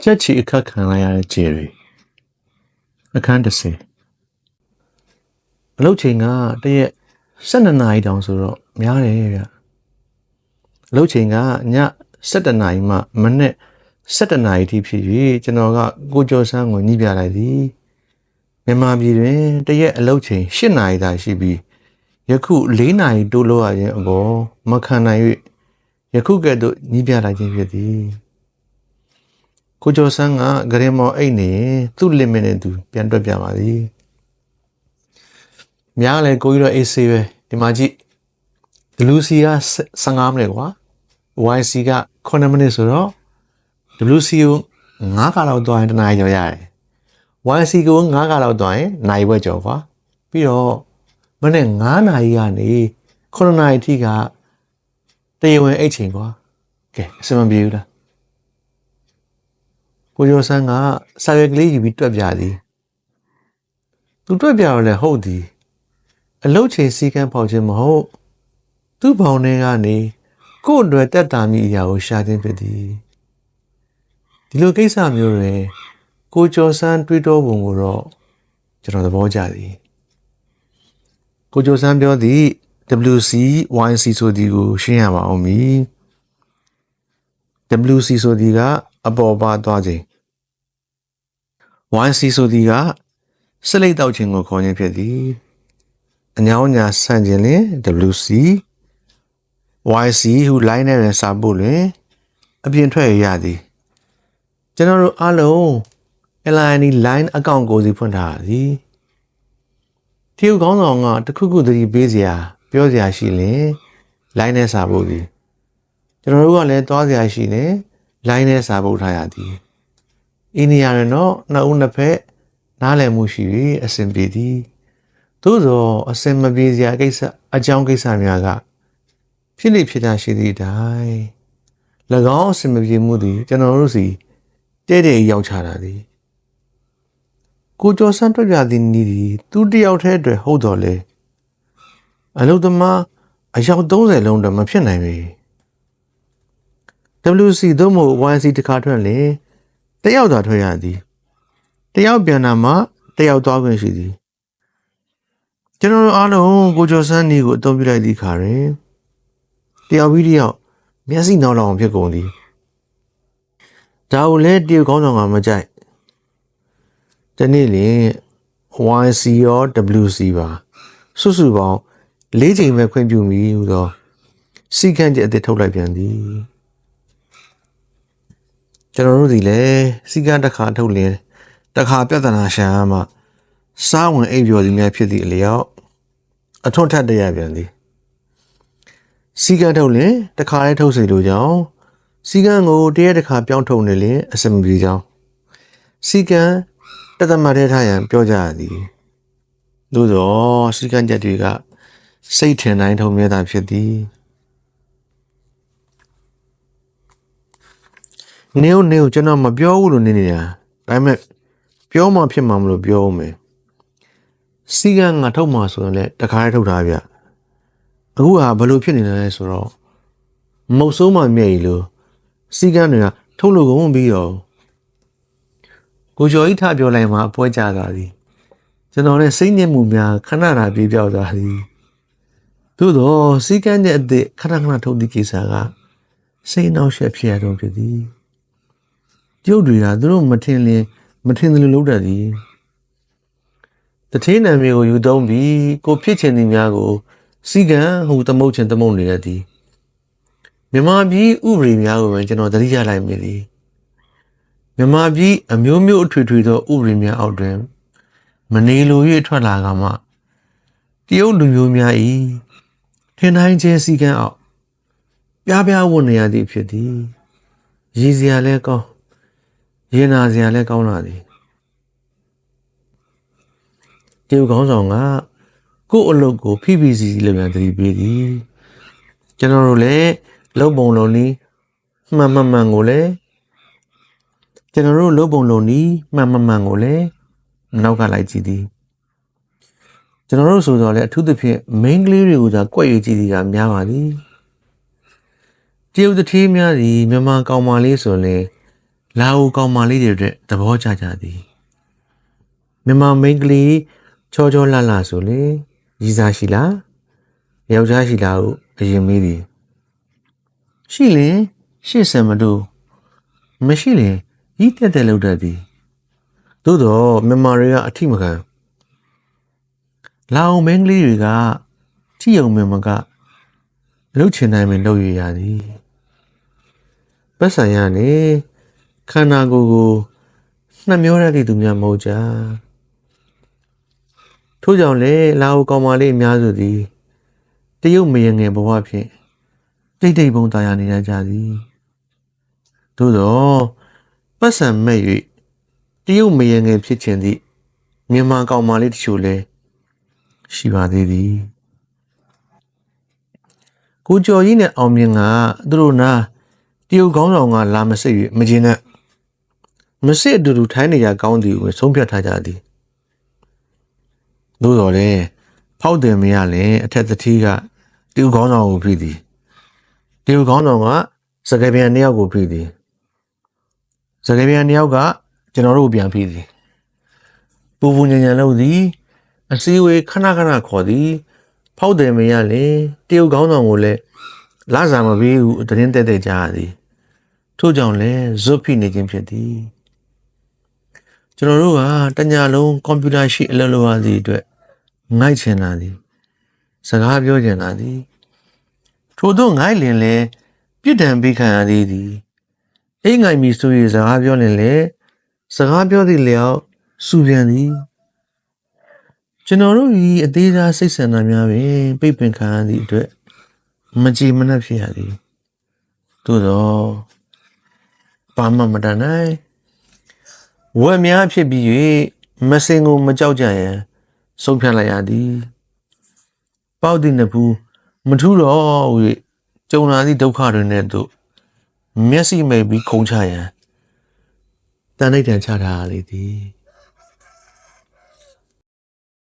ချက်ချီအခက်ခံလိုက်ရတဲ့ခြေတွေအခန်း30အလုပ်ချိန်ကတရက်12နာရီတောင်ဆိုတော့များတယ်ဗျအလုပ်ချိန်ကည7နာရီမှမနေ့7နာရီထိဖြစ်၍ကျွန်တော်ကကိုကျော်ဆန်းကိုညှိပြလိုက်သည်မြန်မာပြည်တွင်တရက်အလုပ်ချိန်8နာရီသာရှိပြီးယခု4နာရီတိုးလို့ရခြင်းအပေါ်မခံနိုင်၍ယခုကဲ့သို့ညှိပြလိုက်ခြင်းဖြစ်သည် ကိုကျော်ဆန်းကဂရင်မော်အိတ်နေရင်သူ့ limit နဲ့သူပြန်တွက်ပြပါသည်များလဲကိုကြီးတော့အေးဆေးပဲဒီမှာကြည့် WC က15မိနစ်ကွာ YC က9မိနစ်ဆိုတော့ WC ကို9ခါလောက်သွားရင်တနားရီကျော်ရတယ် YC ကို9ခါလောက်သွားရင်နိုင်ဘွဲကျော်ကွာပြီးတော့မနေ့9နာရီကနေ9နာရီထိကတရားဝင်အိတ်ချိန်ကွာကဲအဆင်မပြေဘူးလား ကိုကျော်ဆန်းကစာရွက်ကလေးယူပြီးတွက်ပြသည်သူတွက်ပြတော့လည်းဟုတ်သည်အလုတ်ချိန်စီကံဖောက်ခြင်းမဟုတ်သူ့ဘောင်ထဲကနေကို့အတွက်တက်တာမိအရာကိုရှာခြင်းဖြစ်သည်ဒီလိုကိစ္စမျိုးတွေကိုကျော်ဆန်းတွေးတောပုံကိုတော့ကျွန်တော်သဘောကျသည်ကိုကျော်ဆန်းပြောသည် WC YC ဆိုသည်ကိုရှင်းရပါအောင်မီ WC ဆိုသည်က အပေါ်ပါသွားခြင်း YC ဆိုသည်ကစလိတ်တောက်ခြင်းကိုခေါ်ခြင်းဖြစ်သည်အညောင်းညာဆန့်ခြင်းလင် WC YC ဟု line နဲ့စာဖို့လင်အပြင်ထွက်ရရသည်ကျွန်တော်တို့အားလုံး LINE line account ကိုစီဖွင့်ထားသည်တရုတ်ကောင်းဆောင်ကတခုခုသတိပေးစရာပြောစရာရှိလင် line နဲ့စာဖို့သည်ကျွန်တော်တို့ကလည်းသွားစရာရှိ ရင် line နဲ့စာဖို့ထားရသည်အင်းနေရရင်တော့နှစ်ဦးနှစ်ဖက်နားလည်မှုရှိပြီးအဆင်ပြေသည်သို့သောအဆင်မပြေစရာကိစ္စအကြောင်းကိစ္စများကဖြစ်လိဖြစ်တာရှိသည့်အတိုင်း၎င်းအဆင်မပြေမှုသည်ကျွန်တော်တို့စီတဲ့တဲ့ရောက်ချတာသည်ကိုကျော်စန်းတွေ့ပြသည်နီးသည်သူတယောက်တည်းအတွက်ဟုတ်တော်လေအလုသမားအယောက်30လုံးတော့မဖြစ်နိုင်ပေ WC သို့မဟုတ် YC တခါထွက်လေတယောက်သာထွက်ရသည်တယောက်ပြန်လာမှတယောက်သွားခွင့်ရှိသည်ကျွန်တော်တို့အားလုံးကိုကျော်စန်းနီကိုအသုံးပြုလိုက်သည့်ခါတွင်တယောက်ပြီးတယောက်မျက်စိနောက်လောင်ဖြစ်ကုန်သည်ဒါကိုလည်းတရုတ်ကောင်းဆောင်ကမကြိုက်ဒီနေ့လင် YC ရော WC ပါစုစုပေါင်း၄ချိန်ပဲခွင့်ပြုမိဟူသောစီကံချက်အသစ်ထုတ်လိုက်ပြန်သည် ကျွန်တော်တို့ဒီလည်းစီကံတစ်ခါထုတ်လင်းတစ်ခါပြဿနာရှာမှစားဝင်အိပ်ပျော်သည်များဖြစ်သည့်အလျောက်အထွတ်ထက်တရပြန်သည်စီကံထုတ်လင်းတစ်ခါလေးထုတ်စီလိုကြောင်းစီကံကိုတရက်တစ်ခါပြောင်းထုတ်နေလင်အစမပြေကြောင်းစီကံတသမတ်ထဲထားရန်ပြောကြရသည်သို့သောစီကံချက်တွေကစိတ်ထင်တိုင်းထုံမြဲတာဖြစ်သည် နေဦးနေဦးကျွန်တော်မပြောဘူးလို့နေနေတာဒါပေမဲ့ပြောမှဖြစ်မှာမလို့ပြောဦးမယ်စီကံငါထုတ်မှာဆိုရင်လည်းတခါတည်းထုတ်ထားဗျအခုဟာဘယ်လိုဖြစ်နေလဲဆိုတော့မုတ်ဆိုးမှမြဲ့ရီလို့စီကံတွေကထုတ်လို့ကုန်ပြီးတော့ကိုကျော်ကြီးထပြောလိုက်မှအပွဲကြတာသည်ကျွန်တော်လည်းစိတ်ညစ်မှုများခဏတာပြေးပြောက်သွားသည်သို့တော့စီကံတဲ့အသည့်ခဏခဏထုတ်သည့်ကိစ္စကစိတ်နှောက်ယှက်ဖြစ်ရတော့ဖြစ်သည် ကျုပ်တွေကသူတို့မထင်လင်မထင်သလိုလုပ်တတ်သည်တထေးနာမည်ကိုယူသုံးပြီးကိုဖြစ်ချင်သည်များကို စီကံဟူသမုတ်ချင်သမုတ်နေရသည်မြန်မာပြည်ဥပဒေများကိုပဲကျွန်တော်သတိရလိုက်မိသည်မြန်မာပြည်အမျိုးမျိုးအထွေထွေသောဥပဒေများအောက်တွင်မနေလို၍ထွက်လာကမှတရုတ်လူမျိုးများ၏ထင်တိုင်းချင်းစီကံအောက်ပြားပြားဝင်နေရသည်ဖြစ်သည်ရည်စရာလဲကောင်း ရင်နာစရာလဲကောင်းလာသည်တရုတ်ကောင်းဆောင်ကကိုယ့်အလုပ်ကို PPC လို့ပြန်သတိပေးသည်ကျွန်တော်တို့လည်းလုံပုံလုံးနီးမှန်မှန်မှန်ကိုလည်းကျွန်တော်တို့လုံပုံလုံးနီးမှန်မှန်မှန်ကိုလည်းနောက်ကလိုက်ကြည့်သည်ကျွန်တော်တို့ဆိုတော့လေအထူးသဖြင့် main ကလေးတွေကိုသာကြွက်ရကြည့်သည်ကများပါသည်တရုတ်တထေးများသည်မြန်မာကောင်မလေးဆိုရင် လာအိုကောင်မလေးတွေအတွက်သဘောကျကြသည်မြန်မာမိန်းကလေးချောချောလှလှဆိုလေရည်စားရှိလားယောက်ျားရှိလားဟုအရင်မေးသည်ရှိလေရှေ့ဆံမတို့မရှိလေဤတက်တက်လောက်တတ်သည်သို့တော့မြန်မာတွေကအထိမခံလာအောင်မင်းကလေးတွေကကြည့်ုံမမကလှုပ်ချင်နိုင်မလှုပ်ရရသည်ပတ်စံရနေ ခန္ဓာကိုယ်ကိုနှမျောရသည့်သူများမဟုတ်ကြထို့ကြောင့်လေလာအိုကောင်မလေးအများစုသည်တရုတ်မယငယ်ဘဝဖြင့်တိတ်တိတ်ပုံတာယာနေကြသည်သို့သောပတ်စံမဲ့၍တရုတ်မယငယ်ဖြစ်ခြင်းသည့်မြန်မာကောင်မလေးတချို့လည်းရှိပါသေးသည်ကိုကျော်ကြီးနဲ့အောင်မြင်ကသူတို့နာတရုတ်ခေါင်းဆောင်ကလာမစိတ်၍မကျင်းတဲ့ မစစ်အတူတူထိုင်းနေကြကောင်းသည်ကိုဆုံးဖြတ်ထားကြသည်သို့တော်လည်းဖောက်တယ်မရလည်းအထက်သတိကတရုတ်ကောင်းဆောင်ကိုဖိသည်တရုတ်ကောင်းဆောင်ကစကပြန်နှစ်ယောက်ကိုဖိသည်စကပြန်နှစ်ယောက်ကကျွန်တော်တို့ကိုပြန်ဖိသည်ပူပူညံညံလို့သည်အစည်းအဝေးခဏခဏခေါ်သည်ဖောက်တယ်မရလေတရုတ်ကောင်းဆောင်ကိုလည်းလာစားမပေးဘူးတရင်တက်တက်ကြရသည်ထို့ကြောင့်လည်းဇွတ်ဖိနေခြင်းဖြစ်သည် ကျွန်တော်တို့ကတညာလုံးကွန်ပျူတာရှိအလုပ်လုပ်ရသည့်အတွက်ငိုက်ချင်တာသည်စကားပြောချင်တာသည်ထို့သောငိုက်လင်လည်းပြစ်ဒဏ်ပေးခံရသေးသည်အိမ်ငိုက်မီဆို၍စကားပြောရင်လည်းစကားပြောသည့်လျောက်စူပြန်သည်ကျွန်တော်တို့ဤအသေးစားစိတ်ဆန္ဒများပင်ပိတ်ပင်ခံရသည့်အတွက်မကြည်မနှက်ဖြစ်ရသည်သို့တော့ဘာမှမတတ်နိုင် ဝက်များဖြစ်ပြီး၍မစင်ကိုမကြောက်ကြရန်ဆုံးဖြတ်လိုက်ရသည်ပေါက်သည့်နှစ်ဖူးမထူးတော့၍ကြုံလာသည့်ဒုက္ခတွေနဲ့တို့မျက်စိမိတ်ပြီးခုံချရန်တန်လိုက်တန်ချထားရလေသည်